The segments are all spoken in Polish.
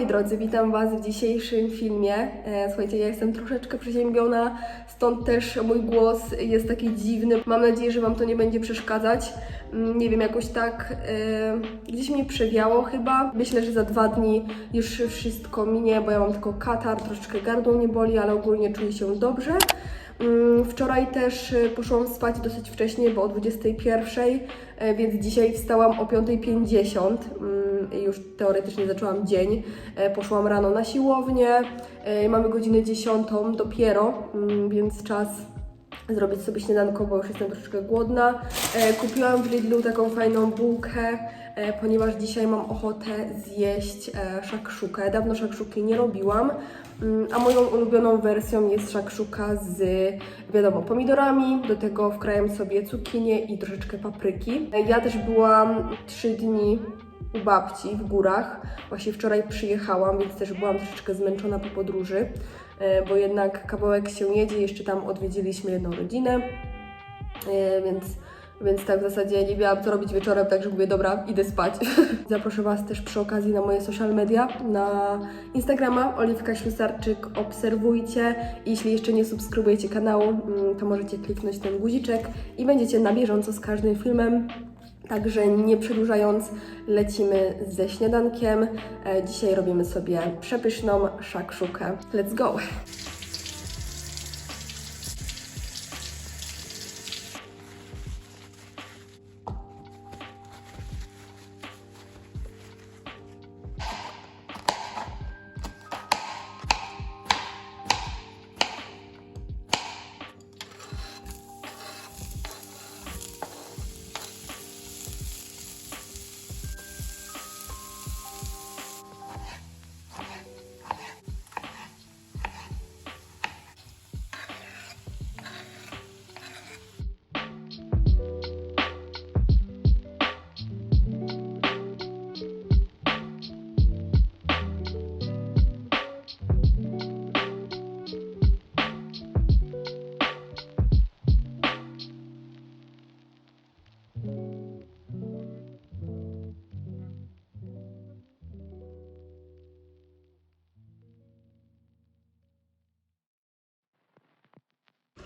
moi drodzy, witam Was w dzisiejszym filmie. E, Słuchajcie, ja jestem troszeczkę przeziębiona, stąd też mój głos jest taki dziwny. Mam nadzieję, że Wam to nie będzie przeszkadzać. Mm, Nie wiem, jakoś tak e, gdzieś mnie przewiało chyba. Myślę, że za dwa dni już wszystko minie, bo ja mam tylko katar, troszeczkę gardło mnie boli, ale ogólnie czuję się dobrze. Mm, Wczoraj też y, poszłam spać dosyć wcześnie, bo o 21, e, więc dzisiaj wstałam o 5.50 mm, i już teoretycznie zaczęłam dzień. E, Poszłam rano na siłownię, e, mamy godzinę 10 dopiero, mm, więc czas zrobić sobie śniadanko, bo już jestem troszeczkę głodna. E, Kupiłam w Lidlu taką fajną bułkę, ponieważ dzisiaj mam ochotę zjeść szakszukę. Dawno szakszuki nie robiłam, mm, a moją ulubioną wersją jest szakszuka z, wiadomo, pomidorami. Do tego wkrajam sobie cukinię i troszeczkę papryki. Ja też byłam 3 dni u babci w górach. Właśnie wczoraj przyjechałam, więc też byłam troszeczkę zmęczona po podróży, e, bo jednak kawałek się jedzie. Jeszcze tam odwiedziliśmy jedną rodzinę, e, więc, więc tak w zasadzie nie miałam co robić wieczorem, także mówię, dobra, idę spać. Zaproszę Was też przy okazji na moje social media, na Instagrama Oliwka Ślusarczyk, obserwujcie. Jeśli jeszcze nie subskrybujecie kanału, mm, to możecie kliknąć ten guziczek i będziecie na bieżąco z każdym filmem. Także nie przedłużając, lecimy ze śniadankiem. E, Dzisiaj robimy sobie przepyszną szakszukę. Let's go!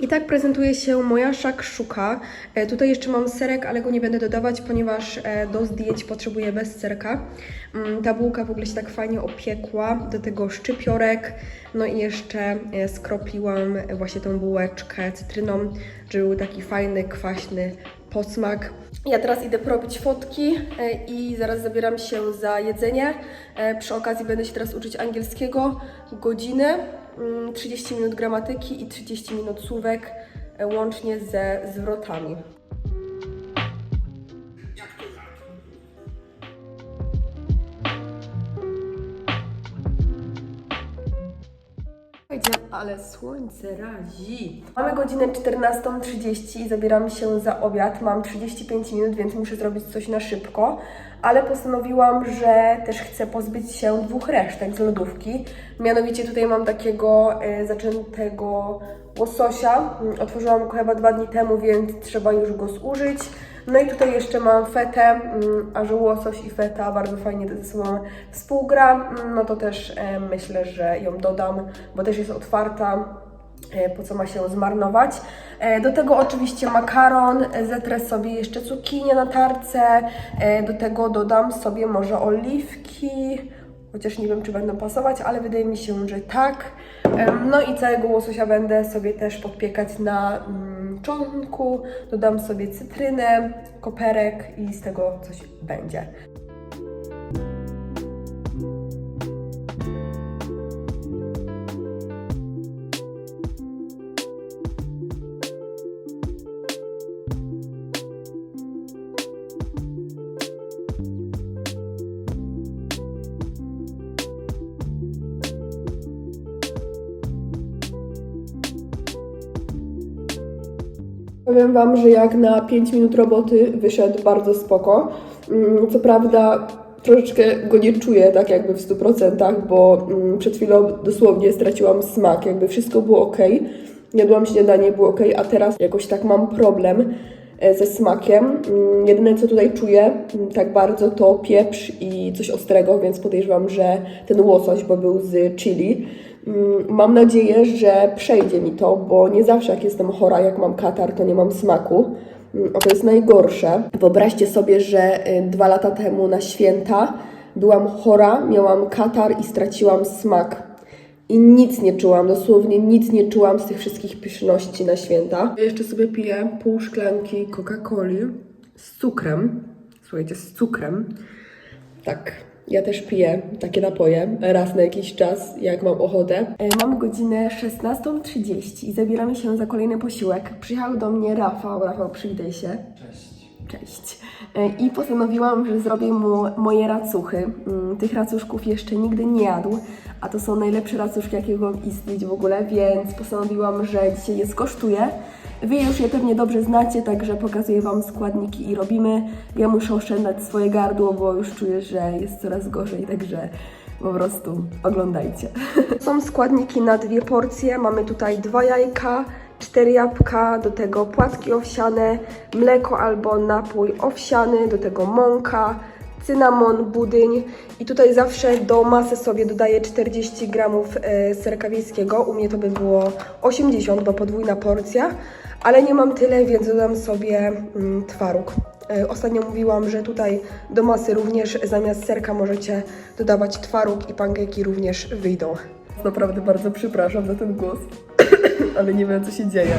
I tak prezentuje się moja szakszuka. E, tutaj jeszcze mam serek, ale go nie będę dodawać, ponieważ e, do zdjęć potrzebuję bez serka. Mm, ta bułka w ogóle się tak fajnie opiekła. Do tego szczypiorek. No i jeszcze e, skropiłam właśnie tą bułeczkę cytryną, żeby był taki fajny, kwaśny posmak. Ja teraz idę porobić fotki i zaraz zabieram się za jedzenie. Przy okazji będę się teraz uczyć angielskiego godzinę, 30 minut gramatyki i 30 minut słówek, e, łącznie ze zwrotami. Ale słońce razi. Mamy godzinę 14.30 i zabieram się za obiad. Mam 35 minut, więc muszę zrobić coś na szybko. Ale postanowiłam, że też chcę pozbyć się dwóch resztek z lodówki. Mianowicie tutaj mam takiego e, zaczętego łososia. Mm, Otworzyłam go chyba dwa dni temu, więc trzeba już go zużyć. No i tutaj jeszcze mam fetę, mm, a że łosoś i feta bardzo fajnie ze sobą współgra, mm, no to też e, myślę, że ją dodam, bo też jest otwarta, e, po co ma się zmarnować. E, Do tego oczywiście makaron, zetrę sobie jeszcze cukinię na tarce, do tego dodam sobie może oliwki, chociaż nie wiem, czy będą pasować, ale wydaje mi się, że tak. No i całego łososia będę sobie też podpiekać na czosnku. Dodam sobie cytrynę, koperek i z tego coś będzie. Powiem Wam, że jak na 5 minut roboty wyszedł bardzo spoko. Mm, Co prawda troszeczkę go nie czuję tak jakby w 100%, bo mm, przed chwilą dosłownie straciłam smak, jakby wszystko było ok. Jadłam śniadanie, było ok, a teraz jakoś tak mam problem e, ze smakiem. Mm, Jedyne co tutaj czuję tak bardzo to pieprz i coś ostrego, więc podejrzewam, że ten łosoś, bo był z chili. Mm, Mam nadzieję, że przejdzie mi to, bo nie zawsze jak jestem chora, jak mam katar, to nie mam smaku. Mm, A to jest najgorsze. Wyobraźcie sobie, że y, dwa lata temu na święta byłam chora, miałam katar i straciłam smak. I nic nie czułam, dosłownie nic nie czułam z tych wszystkich pyszności na święta. Jeszcze sobie piję pół szklanki Coca-Coli z cukrem. Słuchajcie, z cukrem. Tak, ja też piję takie napoje raz na jakiś czas, jak mam ochotę. E, Mamy godzinę 16.30 i zabieramy się za kolejny posiłek. Przyjechał do mnie Rafał. Rafał, przywitaj się. Cześć. Cześć. E, I postanowiłam, że zrobię mu moje racuchy. Mm, Tych racuszków jeszcze nigdy nie jadł, a to są najlepsze racuszki, jakie mogą istnieć w ogóle, więc postanowiłam, że dzisiaj je skosztuję. Wy już je pewnie dobrze znacie, także pokazuję Wam składniki i robimy. Ja muszę oszczędzać swoje gardło, bo już czuję, że jest coraz gorzej, także po prostu oglądajcie. Są składniki na dwie porcje. Mamy tutaj dwa jajka, cztery jabłka, do tego płatki owsiane, mleko albo napój owsiany, do tego mąka, cynamon, budyń i tutaj zawsze do masy sobie dodaję 40 gramów e, serka wiejskiego. U mnie to by było 80, bo podwójna porcja, ale nie mam tyle, więc dodam sobie mm, twaróg. E, Ostatnio mówiłam, że tutaj do masy również zamiast serka możecie dodawać twaróg i pankeki również wyjdą. Naprawdę bardzo przepraszam za ten głos, ale nie wiem co się dzieje.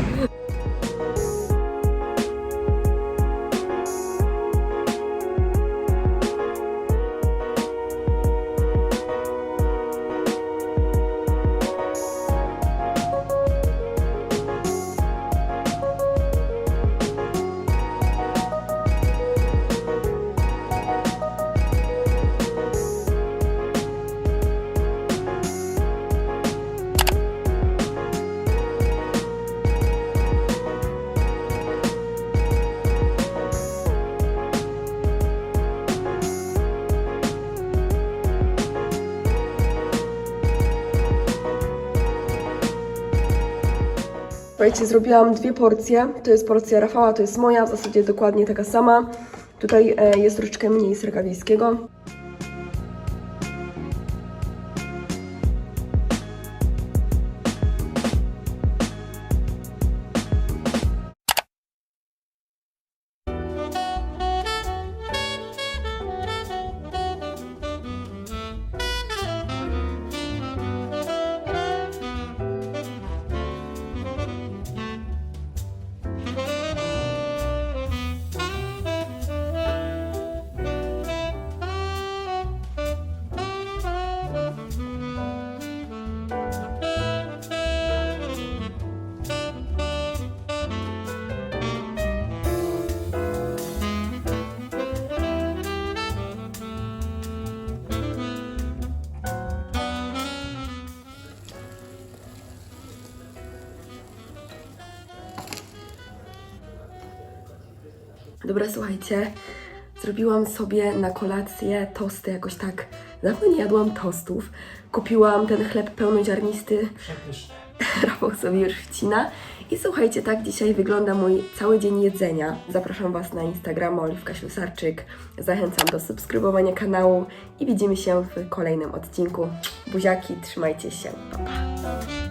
Słuchajcie, zrobiłam dwie porcje. To jest porcja Rafała, to jest moja, w zasadzie dokładnie taka sama. Tutaj e, jest troszeczkę mniej serka Dobra, słuchajcie, zrobiłam sobie na kolację tosty jakoś tak. Dawno nie jadłam tostów. Kupiłam ten chleb pełnoziarnisty. Rafał sobie już wcina. I słuchajcie, tak dzisiaj wygląda mój cały dzień jedzenia. Zapraszam Was na Instagrama Oliwka Ślusarczyk. Zachęcam do subskrybowania kanału i widzimy się w kolejnym odcinku. Buziaki, trzymajcie się, pa pa!